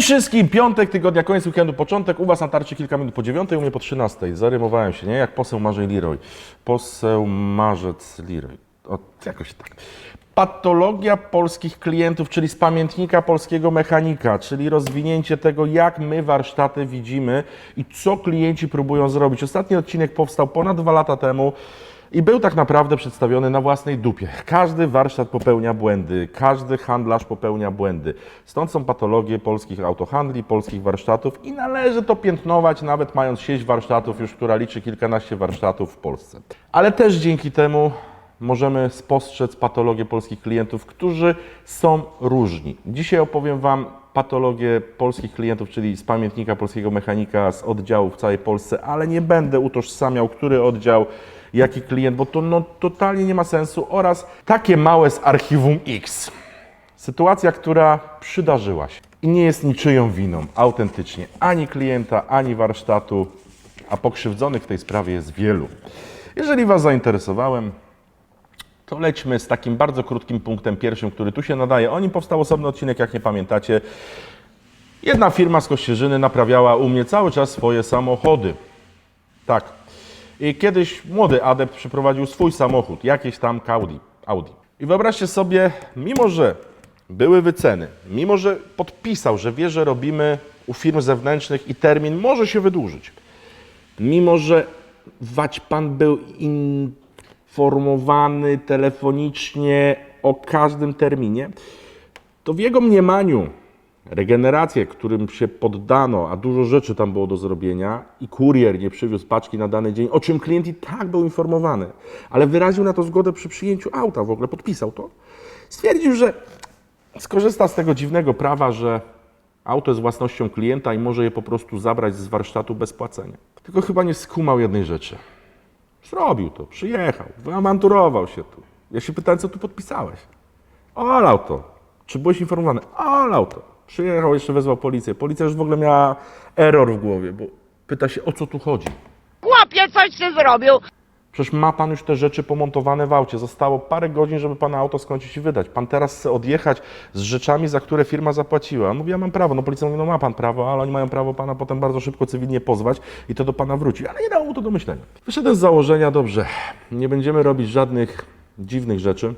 Wszystkim! Piątek, tygodnia, koniec weekendu, początek. U Was na tarczy kilka minut po dziewiątej, u mnie po 13. Zarymowałem się, nie? Jak poseł Marzej Leroy. Poseł Marzec Leroy. O, jakoś tak. Patologia polskich klientów, czyli z pamiętnika polskiego mechanika, czyli rozwinięcie tego, jak my warsztaty widzimy i co klienci próbują zrobić. Ostatni odcinek powstał ponad dwa lata temu. I był tak naprawdę przedstawiony na własnej dupie. Każdy warsztat popełnia błędy, każdy handlarz popełnia błędy. Stąd są patologie polskich autohandli, polskich warsztatów i należy to piętnować, nawet mając sieć warsztatów, już która liczy kilkanaście warsztatów w Polsce. Ale też dzięki temu możemy spostrzec patologię polskich klientów, którzy są różni. Dzisiaj opowiem Wam patologię polskich klientów, czyli z pamiętnika polskiego mechanika, z oddziałów w całej Polsce, ale nie będę utożsamiał, który oddział, jaki klient, bo to no, totalnie nie ma sensu oraz takie małe z archiwum X. Sytuacja, która przydarzyła się i nie jest niczyją winą, autentycznie, ani klienta, ani warsztatu, a pokrzywdzonych w tej sprawie jest wielu. Jeżeli Was zainteresowałem, to lećmy z takim bardzo krótkim punktem pierwszym, który tu się nadaje. O nim powstał osobny odcinek, jak nie pamiętacie. Jedna firma z Kościerzyny naprawiała u mnie cały czas swoje samochody. Tak. I kiedyś młody adept przeprowadził swój samochód, jakieś tam Audi. Audi. I wyobraźcie sobie, mimo że były wyceny, mimo że podpisał, że wie, że robimy u firm zewnętrznych i termin może się wydłużyć, mimo że Waćpan był informowany telefonicznie o każdym terminie, to w jego mniemaniu regenerację, którym się poddano, a dużo rzeczy tam było do zrobienia i kurier nie przywiózł paczki na dany dzień, o czym klient i tak był informowany, ale wyraził na to zgodę przy przyjęciu auta, w ogóle podpisał to, stwierdził, że skorzysta z tego dziwnego prawa, że auto jest własnością klienta i może je po prostu zabrać z warsztatu bez płacenia. Tylko chyba nie skumał jednej rzeczy. Zrobił to, przyjechał, wyawanturował się tu. Ja się pytałem, co tu podpisałeś. Olał to. Czy byłeś informowany? Olał to. Przyjechał, jeszcze wezwał policję. Policja już w ogóle miała error w głowie, bo pyta się, o co tu chodzi. Chłopie, coś ty zrobił. Przecież ma pan już te rzeczy pomontowane w aucie. Zostało parę godzin, żeby pana auto skończyć i wydać. Pan teraz chce odjechać z rzeczami, za które firma zapłaciła. Mówi, ja mam prawo. No policja mówi, no ma pan prawo, ale oni mają prawo pana potem bardzo szybko cywilnie pozwać i to do pana wróci. Ale nie dało mu to do myślenia. Wyszedłem z założenia, dobrze, nie będziemy robić żadnych dziwnych rzeczy.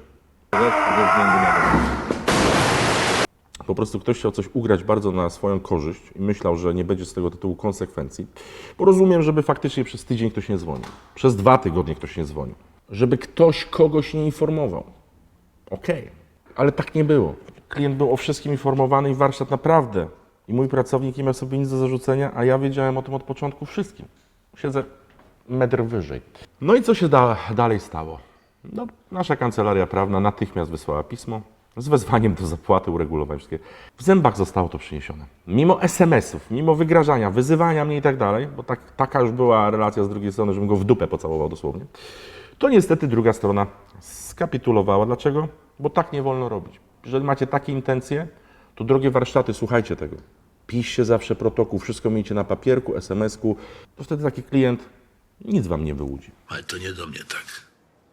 Po prostu ktoś chciał coś ugrać bardzo na swoją korzyść i myślał, że nie będzie z tego tytułu konsekwencji. Bo rozumiem, żeby faktycznie przez tydzień ktoś nie dzwonił. Przez dwa tygodnie ktoś nie dzwonił. Żeby ktoś kogoś nie informował. Okej, ale tak nie było. Klient był o wszystkim informowany i warsztat naprawdę. I mój pracownik nie miał sobie nic do zarzucenia, a ja wiedziałem o tym od początku wszystkim. Siedzę metr wyżej. No i co się da, dalej stało? No, nasza kancelaria prawna natychmiast wysłała pismo z wezwaniem do zapłaty, uregulowań wszystkie. W zębach zostało to przyniesione. Mimo SMS-ów, mimo wygrażania, wyzywania mnie i tak dalej, bo tak, taka już była relacja z drugiej strony, żebym go w dupę pocałował dosłownie, to niestety druga strona skapitulowała. Dlaczego? Bo tak nie wolno robić. Jeżeli macie takie intencje, to drogie warsztaty, słuchajcie tego. Piszcie zawsze protokół, wszystko miejcie na papierku, SMS-ku, to wtedy taki klient nic wam nie wyłudzi. Ale to nie do mnie tak.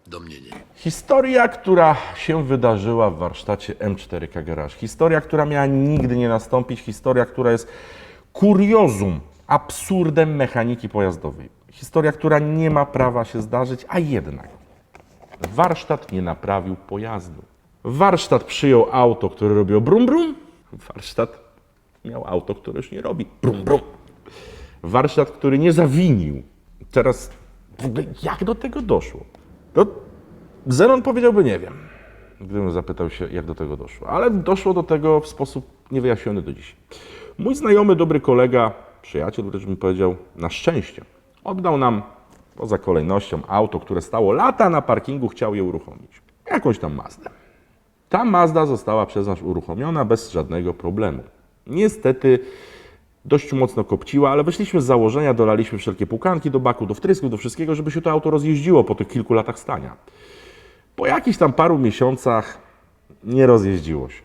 Do mnie nie. Historia, która się wydarzyła w warsztacie M4K Garage. Historia, która miała nigdy nie nastąpić. Historia, która jest kuriozum, absurdem mechaniki pojazdowej. Historia, która nie ma prawa się zdarzyć, a jednak warsztat nie naprawił pojazdu. Warsztat przyjął auto, które robiło brum brum. Warsztat miał auto, które już nie robi brum brum. Warsztat, który nie zawinił. Teraz w ogóle jak do tego doszło? No, Zenon powiedziałby nie wiem, gdybym zapytał się, jak do tego doszło. Ale doszło do tego w sposób niewyjaśniony do dziś. Mój znajomy, dobry kolega, przyjaciel, wręcz bym powiedział, na szczęście, oddał nam poza kolejnością auto, które stało lata na parkingu, chciał je uruchomić. Jakąś tam Mazdę. Ta Mazda została przez nas uruchomiona bez żadnego problemu. Niestety dość mocno kopciła, ale wyszliśmy z założenia, dolaliśmy wszelkie pukanki do baku, do wtrysków, do wszystkiego, żeby się to auto rozjeździło po tych kilku latach stania. Po jakichś tam paru miesiącach nie rozjeździło się.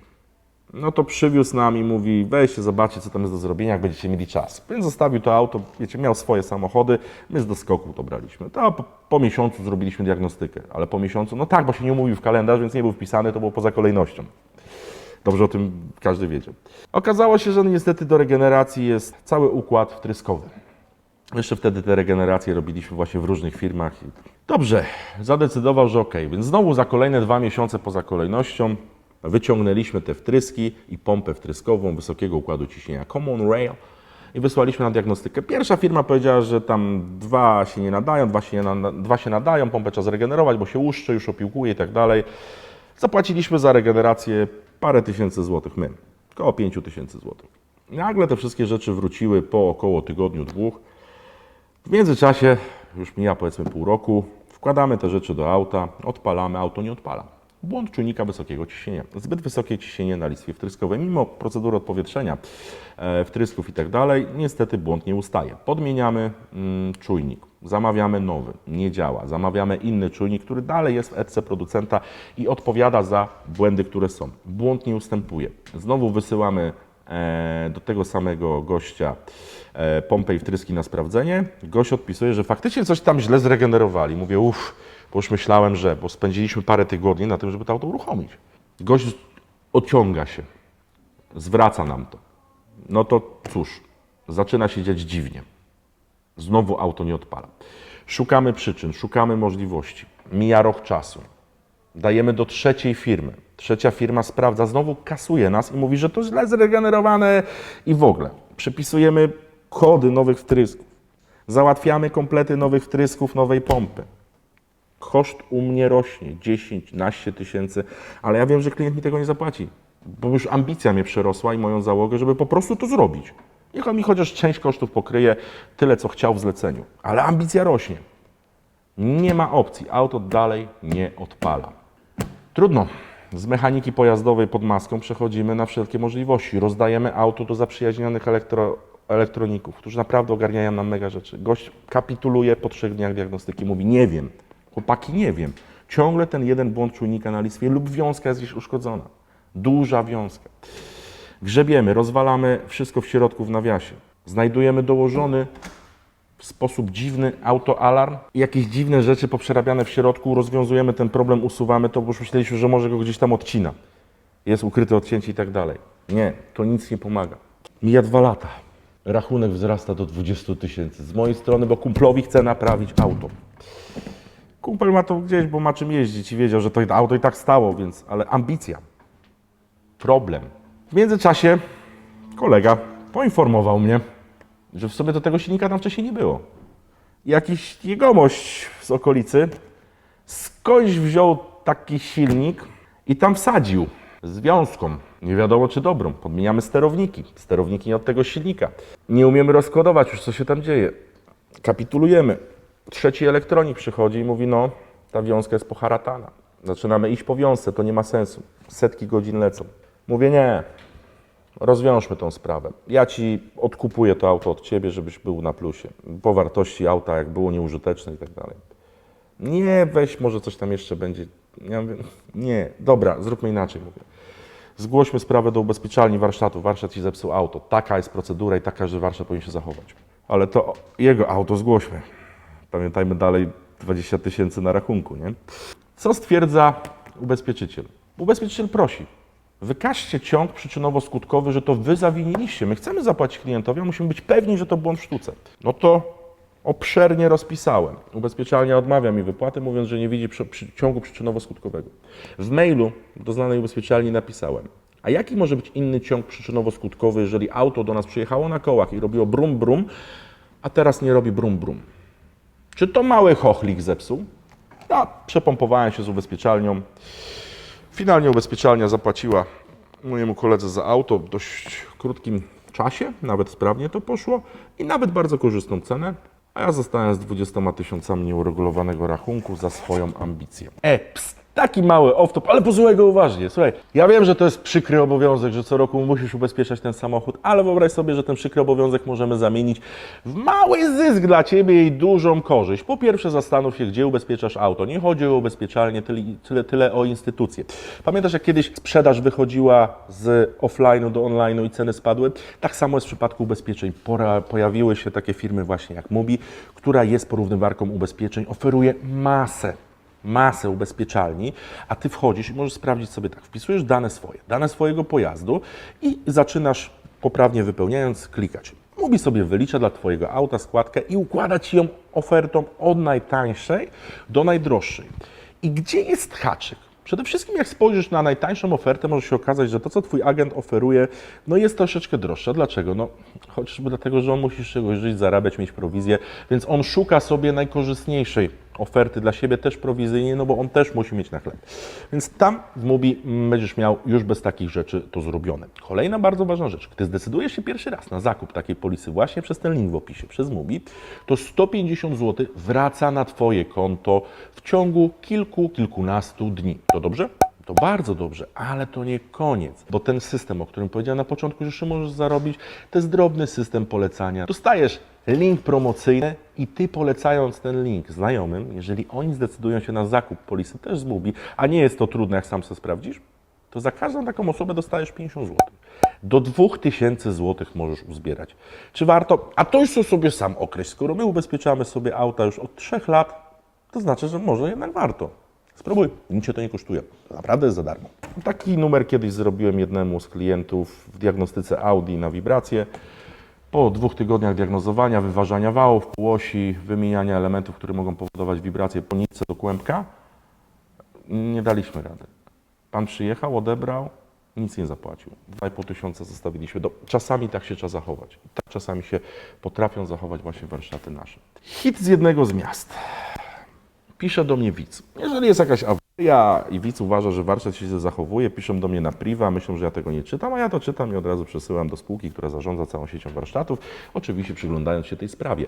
No to przywiózł nam i mówi, weźcie, zobaczcie, co tam jest do zrobienia, jak będziecie mieli czas. Więc zostawił to auto, wiecie, miał swoje samochody, my z doskoku to braliśmy. To po, po miesiącu zrobiliśmy diagnostykę, ale po miesiącu, no tak, bo się nie umówił w kalendarz, więc nie był wpisany, to było poza kolejnością. Dobrze o tym każdy wiedział. Okazało się, że niestety do regeneracji jest cały układ wtryskowy. Jeszcze wtedy te regeneracje robiliśmy właśnie w różnych firmach. Dobrze, zadecydował, że ok, więc znowu za kolejne dwa miesiące poza kolejnością wyciągnęliśmy te wtryski i pompę wtryskową wysokiego układu ciśnienia Common Rail i wysłaliśmy na diagnostykę. Pierwsza firma powiedziała, że tam dwa się nie nadają, dwa się, na, dwa się nadają, pompę trzeba zregenerować, bo się łuszczy, już opiłkuje i tak dalej. Zapłaciliśmy za regenerację parę tysięcy złotych my, około pięciu tysięcy złotych. Nagle te wszystkie rzeczy wróciły po około tygodniu, dwóch. W międzyczasie, już mija powiedzmy pół roku, wkładamy te rzeczy do auta, odpalamy, auto nie odpala. Błąd czujnika wysokiego ciśnienia. Zbyt wysokie ciśnienie na listwie wtryskowej, mimo procedury odpowietrzenia e, wtrysków i tak dalej, niestety błąd nie ustaje. Podmieniamy mm, czujnik, zamawiamy nowy, nie działa. Zamawiamy inny czujnik, który dalej jest w etce producenta i odpowiada za błędy, które są. Błąd nie ustępuje. Znowu wysyłamy e, do tego samego gościa e, pompę i wtryski na sprawdzenie. Gość odpisuje, że faktycznie coś tam źle zregenerowali. Mówię, uff, bo już myślałem, że, bo spędziliśmy parę tygodni na tym, żeby to auto uruchomić. Gość ociąga się, zwraca nam to. No to cóż, zaczyna się dziać dziwnie. Znowu auto nie odpala. Szukamy przyczyn, szukamy możliwości. Mija rok czasu. Dajemy do trzeciej firmy. Trzecia firma sprawdza, znowu kasuje nas i mówi, że to źle zregenerowane i w ogóle. Przepisujemy kody nowych wtrysków. Załatwiamy komplety nowych wtrysków, nowej pompy. Koszt u mnie rośnie 10, 12 tysięcy, ale ja wiem, że klient mi tego nie zapłaci, bo już ambicja mnie przerosła i moją załogę, żeby po prostu to zrobić. Niech on mi chociaż część kosztów pokryje, tyle co chciał w zleceniu, ale ambicja rośnie. Nie ma opcji, auto dalej nie odpala. Trudno. Z mechaniki pojazdowej pod maską przechodzimy na wszelkie możliwości. Rozdajemy auto do zaprzyjaźnionych elektro, elektroników, którzy naprawdę ogarniają nam mega rzeczy. Gość kapituluje po trzech dniach diagnostyki, mówi nie wiem, chłopaki nie wiem. Ciągle ten jeden błąd czujnika na listwie lub wiązka jest gdzieś uszkodzona. Duża wiązka. Grzebiemy, rozwalamy wszystko w środku w nawiasie. Znajdujemy dołożony w sposób dziwny autoalarm jakieś dziwne rzeczy poprzerabiane w środku, rozwiązujemy ten problem, usuwamy to, bo już myśleliśmy, że może go gdzieś tam odcina. Jest ukryte odcięcie i tak dalej. Nie, to nic nie pomaga. Mija dwa lata. Rachunek wzrasta do 20 tysięcy. Z mojej strony, bo kumplowi chce naprawić auto. Kumpel ma to gdzieś, bo ma czym jeździć i wiedział, że to auto i tak stało, więc, ale ambicja. Problem. W międzyczasie kolega poinformował mnie, że w sobie do tego silnika tam wcześniej nie było. Jakiś jegomość z okolicy skądś wziął taki silnik i tam wsadził z wiązką. Nie wiadomo czy dobrą. Podmieniamy sterowniki. Sterowniki nie od tego silnika. Nie umiemy rozkodować już, co się tam dzieje. Kapitulujemy. Trzeci elektronik przychodzi i mówi, no, ta wiązka jest poharatana. Zaczynamy iść po wiązce, to nie ma sensu. Setki godzin lecą. Mówię, nie, rozwiążmy tą sprawę. Ja ci odkupuję to auto od ciebie, żebyś był na plusie. Po wartości auta, jak było nieużyteczne i tak dalej. Nie, weź, może coś tam jeszcze będzie. Ja mówię, nie, dobra, zróbmy inaczej, mówię. Zgłośmy sprawę do ubezpieczalni warsztatu. Warsztat ci zepsuł auto. Taka jest procedura i taka, że warsztat powinien się zachować. Ale to jego auto zgłośmy. Pamiętajmy dalej 20 tysięcy na rachunku, nie? Co stwierdza ubezpieczyciel? Ubezpieczyciel prosi, wykażcie ciąg przyczynowo-skutkowy, że to wy zawiniliście. My chcemy zapłacić klientowi, a musimy być pewni, że to błąd w sztuce. No to obszernie rozpisałem. Ubezpieczalnia odmawia mi wypłaty, mówiąc, że nie widzi przy, przy, ciągu przyczynowo-skutkowego. W mailu do znanej ubezpieczalni napisałem, a jaki może być inny ciąg przyczynowo-skutkowy, jeżeli auto do nas przyjechało na kołach i robiło brum brum, a teraz nie robi brum brum? Czy to mały chochlik zepsuł? Ja przepompowałem się z ubezpieczalnią. Finalnie ubezpieczalnia zapłaciła mojemu koledze za auto w dość krótkim czasie, nawet sprawnie to poszło i nawet bardzo korzystną cenę, a ja zostałem z 20 tysiącami nieuregulowanego rachunku za swoją ambicję. E, ps, taki mały off-top, ale posłuchaj go uważnie. Słuchaj, ja wiem, że to jest przykry obowiązek, że co roku musisz ubezpieczać ten samochód, ale wyobraź sobie, że ten przykry obowiązek możemy zamienić w mały zysk dla Ciebie i dużą korzyść. Po pierwsze zastanów się, gdzie ubezpieczasz auto. Nie chodzi o ubezpieczalnie, tyle, tyle, tyle o instytucje. Pamiętasz, jak kiedyś sprzedaż wychodziła z offline'u do online'u i ceny spadły? Tak samo jest w przypadku ubezpieczeń. Pora, pojawiły się takie firmy właśnie jak Mubi, która jest porównywarką ubezpieczeń, oferuje masę masę ubezpieczalni, a ty wchodzisz i możesz sprawdzić sobie tak, wpisujesz dane swoje, dane swojego pojazdu i zaczynasz poprawnie wypełniając klikać. Mówi sobie wylicza dla twojego auta składkę i układa ci ją ofertą od najtańszej do najdroższej. I gdzie jest haczyk? Przede wszystkim jak spojrzysz na najtańszą ofertę, może się okazać, że to, co twój agent oferuje, no jest troszeczkę droższe. Dlaczego? No chociażby dlatego, że on musi z czegoś żyć, zarabiać, mieć prowizję, więc on szuka sobie najkorzystniejszej oferty dla siebie też prowizyjnie, no bo on też musi mieć na chleb. Więc tam w Mubi będziesz miał już bez takich rzeczy to zrobione. Kolejna bardzo ważna rzecz. Gdy zdecydujesz się pierwszy raz na zakup takiej polisy właśnie przez ten link w opisie, przez Mubi, to 150 zł wraca na Twoje konto w ciągu kilku, kilkunastu dni. To dobrze? To bardzo dobrze, ale to nie koniec, bo ten system, o którym powiedziałem na początku, że jeszcze możesz zarobić, to jest drobny system polecania. Dostajesz link promocyjny i ty polecając ten link znajomym, jeżeli oni zdecydują się na zakup polisy też z Mubi, a nie jest to trudne, jak sam sobie sprawdzisz, to za każdą taką osobę dostajesz 50 zł. Do 2000 zł możesz uzbierać. Czy warto? A to już sobie sam określ. Skoro my ubezpieczamy sobie auta już od 3 lat, to znaczy, że może jednak warto. Spróbuj, nic cię to nie kosztuje. To naprawdę jest za darmo. Taki numer kiedyś zrobiłem jednemu z klientów w diagnostyce Audi na wibrację. Po dwóch tygodniach diagnozowania, wyważania wałów, półosi, wymieniania elementów, które mogą powodować wibracje po nitce do kłębka, nie daliśmy rady. Pan przyjechał, odebrał, nic nie zapłacił. 2,5 tysiąca zostawiliśmy. Do, czasami tak się trzeba zachować. Tak czasami się potrafią zachować właśnie warsztaty nasze. Hit z jednego z miast. Pisze do mnie widz. Jeżeli jest jakaś awaria i widz uważa, że warsztat się zachowuje, piszą do mnie na priwa, myślą, że ja tego nie czytam, a ja to czytam i od razu przesyłam do spółki, która zarządza całą siecią warsztatów, oczywiście przyglądając się tej sprawie.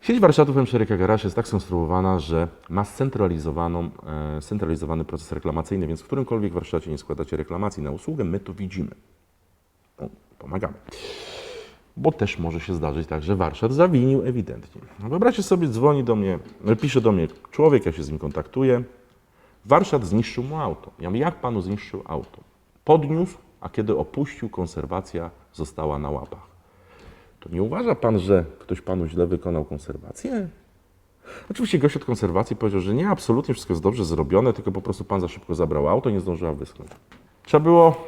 Sieć warsztatów M4 Garage jest tak skonstruowana, że ma scentralizowaną, e, scentralizowany proces reklamacyjny, więc w którymkolwiek warsztacie nie składacie reklamacji na usługę, my to widzimy. No, pomagamy. Bo też może się zdarzyć tak, że warsztat zawinił ewidentnie. No, Wyobraźcie sobie, dzwoni do mnie, pisze do mnie człowiek, ja się z nim kontaktuję. Warsztat zniszczył mu auto. Ja mówię, jak panu zniszczył auto? Podniósł, a kiedy opuścił, konserwacja została na łapach. To nie uważa pan, że ktoś panu źle wykonał konserwację? Oczywiście gość od konserwacji powiedział, że nie, absolutnie wszystko jest dobrze zrobione, tylko po prostu pan za szybko zabrał auto nie zdążyła wyschnąć. Trzeba było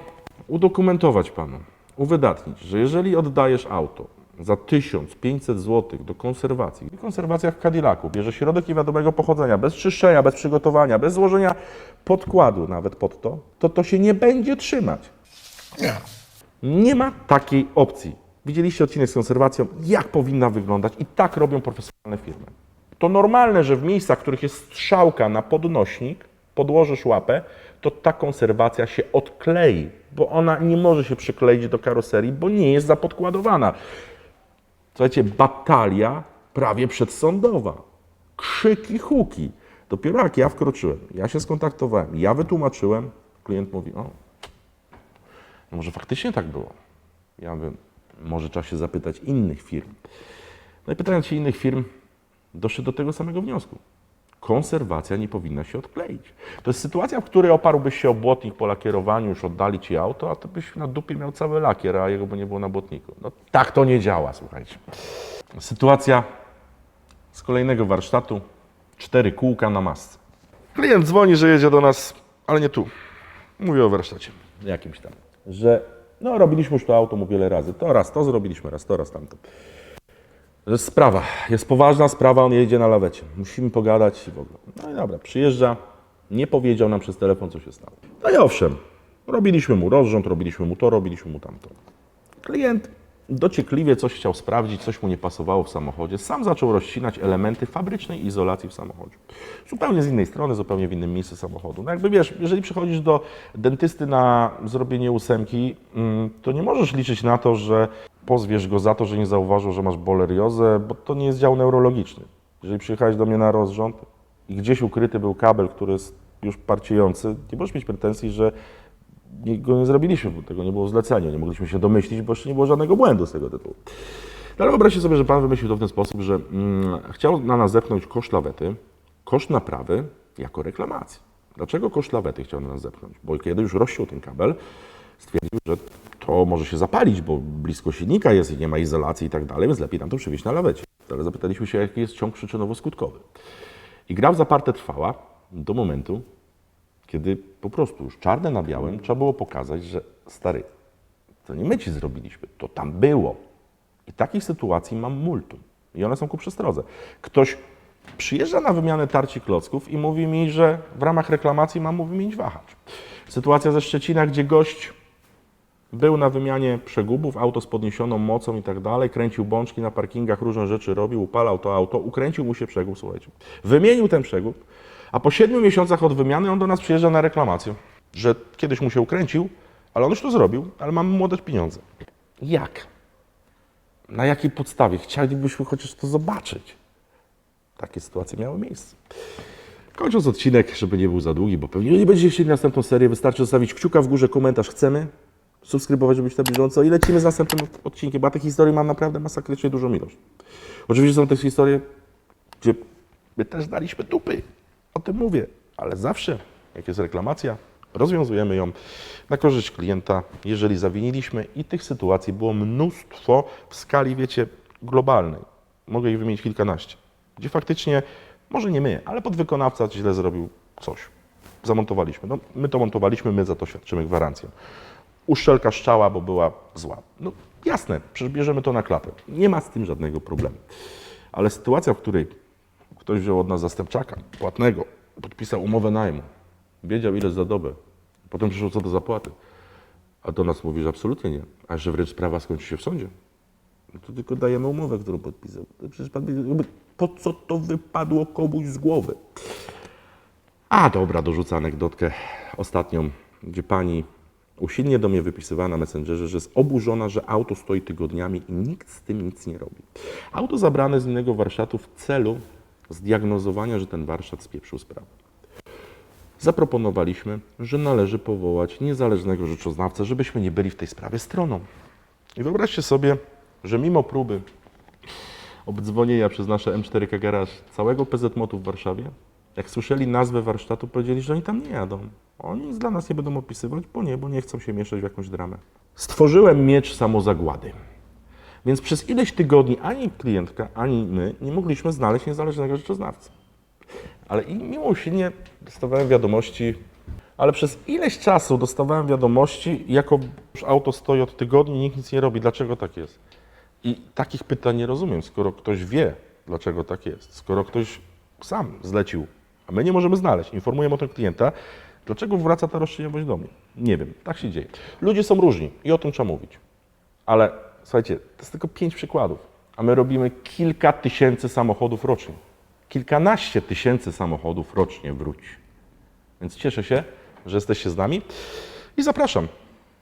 udokumentować panu, uwydatnić, że jeżeli oddajesz auto za 1500 zł do konserwacji, konserwacja w Cadillacu bierze środek niewiadomego pochodzenia, bez czyszczenia, bez przygotowania, bez złożenia podkładu nawet pod to, to to się nie będzie trzymać. Nie. Nie ma takiej opcji. Widzieliście odcinek z konserwacją, jak powinna wyglądać i tak robią profesjonalne firmy. To normalne, że w miejscach, w których jest strzałka na podnośnik, podłożysz łapę, to ta konserwacja się odklei, bo ona nie może się przykleić do karoserii, bo nie jest zapodkładowana. Słuchajcie, batalia prawie przedsądowa. Krzyki, huki. Dopiero jak ja wkroczyłem, ja się skontaktowałem, ja wytłumaczyłem, klient mówi, o, może faktycznie tak było. Ja mówię, może trzeba się zapytać innych firm. No i pytając się innych firm, doszedł do tego samego wniosku. Konserwacja nie powinna się odkleić. To jest sytuacja, w której oparłbyś się o błotnik po lakierowaniu, już oddali ci auto, a to byś na dupie miał cały lakier, a jego by nie było na błotniku. No tak to nie działa, słuchajcie. Sytuacja z kolejnego warsztatu. Cztery kółka na masce. Klient dzwoni, że jedzie do nas, ale nie tu. Mówię o warsztacie jakimś tam. Że no robiliśmy już to auto mu wiele razy. To raz to zrobiliśmy, raz to, raz tamto. Jest sprawa, jest poważna sprawa, on jedzie na lawecie. Musimy pogadać i w ogóle. No i dobra, przyjeżdża, nie powiedział nam przez telefon, co się stało. No i owszem, robiliśmy mu rozrząd, robiliśmy mu to, robiliśmy mu tamto. Klient dociekliwie coś chciał sprawdzić, coś mu nie pasowało w samochodzie. Sam zaczął rozcinać elementy fabrycznej izolacji w samochodzie. Zupełnie z innej strony, zupełnie w innym miejscu samochodu. No jakby wiesz, jeżeli przychodzisz do dentysty na zrobienie ósemki, mm, to nie możesz liczyć na to, że pozwiesz go za to, że nie zauważył, że masz boleriozę, bo to nie jest dział neurologiczny. Jeżeli przyjechałeś do mnie na rozrząd i gdzieś ukryty był kabel, który jest już parciejący, nie możesz mieć pretensji, że go nie zrobiliśmy, bo tego nie było w zleceniu, nie mogliśmy się domyślić, bo jeszcze nie było żadnego błędu z tego tytułu. No ale wyobraźcie sobie, że Pan wymyślił to w ten sposób, że mm, chciał na nas zepchnąć koszt lawety, koszt naprawy jako reklamacji. Dlaczego koszt lawety chciał na nas zepchnąć? Bo kiedy już rozciął ten kabel, stwierdził, że to może się zapalić, bo blisko silnika jest i nie ma izolacji i tak dalej, więc lepiej nam to przywieźć na lawecie. Ale zapytaliśmy się, jaki jest ciąg przyczynowo-skutkowy. I gra w zaparte trwała. Do momentu, kiedy po prostu już czarne na białym trzeba było pokazać, że stary, to nie my ci zrobiliśmy, to tam było. I takich sytuacji mam multum. I one są ku przestrodze. Ktoś przyjeżdża na wymianę tarci klocków i mówi mi, że w ramach reklamacji mam wymienić wahacz. Sytuacja ze Szczecina, gdzie gość był na wymianie przegubów, auto z podniesioną mocą i tak dalej, kręcił bączki na parkingach, różne rzeczy robił, upalał to auto, ukręcił mu się przegub, słuchajcie. Wymienił ten przegub, a po siedmiu miesiącach od wymiany on do nas przyjeżdża na reklamację, że kiedyś mu się ukręcił, ale on już to zrobił, ale mamy oddać pieniądze. Jak? Na jakiej podstawie? Chcielibyśmy chociaż to zobaczyć. Takie sytuacje miały miejsce. Kończąc odcinek, żeby nie był za długi, bo pewnie nie będziecie chcieli następną serię, wystarczy zostawić kciuka w górze, komentarz chcemy, subskrybować, żeby być na bieżąco i lecimy z następnym odcinkiem, bo tych historii mam naprawdę masakrycznie dużą ilość. Oczywiście są też historie, gdzie my też daliśmy dupy, o tym mówię, ale zawsze, jak jest reklamacja, rozwiązujemy ją na korzyść klienta, jeżeli zawiniliśmy i tych sytuacji było mnóstwo w skali, wiecie, globalnej. Mogę ich wymienić kilkanaście, gdzie faktycznie, może nie my, ale podwykonawca źle zrobił coś. Zamontowaliśmy. No, my to montowaliśmy, my za to świadczymy gwarancję. Uszczelka szczała, bo była zła. No jasne, przecież bierzemy to na klatę. Nie ma z tym żadnego problemu. Ale sytuacja, w której ktoś wziął od nas zastępczaka płatnego, podpisał umowę najmu, wiedział ile za dobę, potem przyszło co do zapłaty, a do nas mówi, że absolutnie nie, a że wręcz sprawa skończy się w sądzie. No to tylko dajemy umowę, którą podpisał. To przecież pan, po co to wypadło komuś z głowy? A dobra, dorzucę anegdotkę ostatnią, gdzie pani usilnie do mnie wypisywała na Messengerze, że jest oburzona, że auto stoi tygodniami i nikt z tym nic nie robi. Auto zabrane z innego warsztatu w celu zdiagnozowania, że ten warsztat spieprzył sprawę. Zaproponowaliśmy, że należy powołać niezależnego rzeczoznawcę, żebyśmy nie byli w tej sprawie stroną. I wyobraźcie sobie, że mimo próby obdzwonienia przez nasze M4K Garage całego PZMOT-u w Warszawie, jak słyszeli nazwę warsztatu, powiedzieli, że oni tam nie jadą. Oni nic dla nas nie będą opisywać, bo nie, bo nie chcą się mieszać w jakąś dramę. Stworzyłem miecz samozagłady. Więc przez ileś tygodni ani klientka, ani my nie mogliśmy znaleźć niezależnego rzeczoznawcy. Ale i mimo usilnie dostawałem wiadomości, ale przez ileś czasu dostawałem wiadomości, jako auto stoi od tygodni, nikt nic nie robi. Dlaczego tak jest? I takich pytań nie rozumiem, skoro ktoś wie, dlaczego tak jest, skoro ktoś sam zlecił, a my nie możemy znaleźć, informujemy o tym klienta, dlaczego wraca ta roszczeniowość do mnie? Nie wiem, tak się dzieje. Ludzie są różni i o tym trzeba mówić. Ale słuchajcie, to jest tylko pięć przykładów, a my robimy kilka tysięcy samochodów rocznie. Kilkanaście tysięcy samochodów rocznie wróć. Więc cieszę się, że jesteście z nami i zapraszam.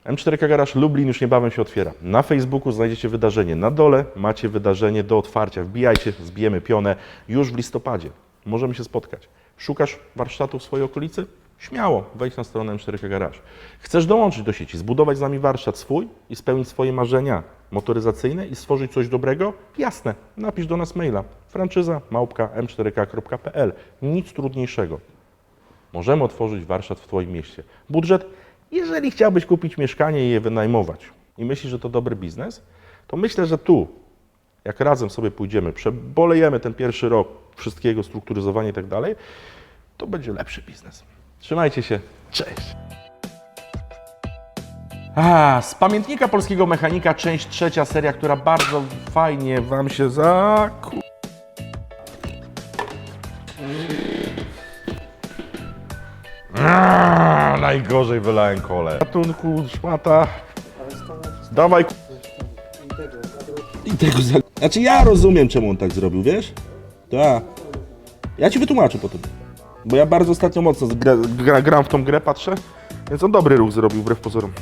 M4K Garage Lublin już niebawem się otwiera. Na Facebooku znajdziecie wydarzenie. Na dole macie wydarzenie do otwarcia. Wbijajcie, zbijemy pionę już w listopadzie. Możemy się spotkać. Szukasz warsztatu w swojej okolicy? Śmiało, wejdź na stronę M4K Garage. Chcesz dołączyć do sieci, zbudować z nami warsztat swój i spełnić swoje marzenia motoryzacyjne i stworzyć coś dobrego? Jasne, napisz do nas maila franczyza małpka m4k.pl. Nic trudniejszego możemy otworzyć warsztat w Twoim mieście. Budżet, jeżeli chciałbyś kupić mieszkanie i je wynajmować i myślisz, że to dobry biznes, to myślę, że tu, jak razem sobie pójdziemy, przebolejemy ten pierwszy rok wszystkiego, strukturyzowanie i tak dalej, to będzie lepszy biznes. Trzymajcie się, cześć! A, z pamiętnika polskiego mechanika, część trzecia, seria, która bardzo fajnie Wam się zaku... Najgorzej wylałem kole. Ratunku, szmata. Dawaj. ku- I tego za... Znaczy ja rozumiem, czemu on tak zrobił, wiesz? Tak. Ja ci wytłumaczę potem. Bo ja bardzo ostatnio mocno gra, gra, gram w tą grę, patrzę. Więc on dobry ruch zrobił, wbrew pozorom.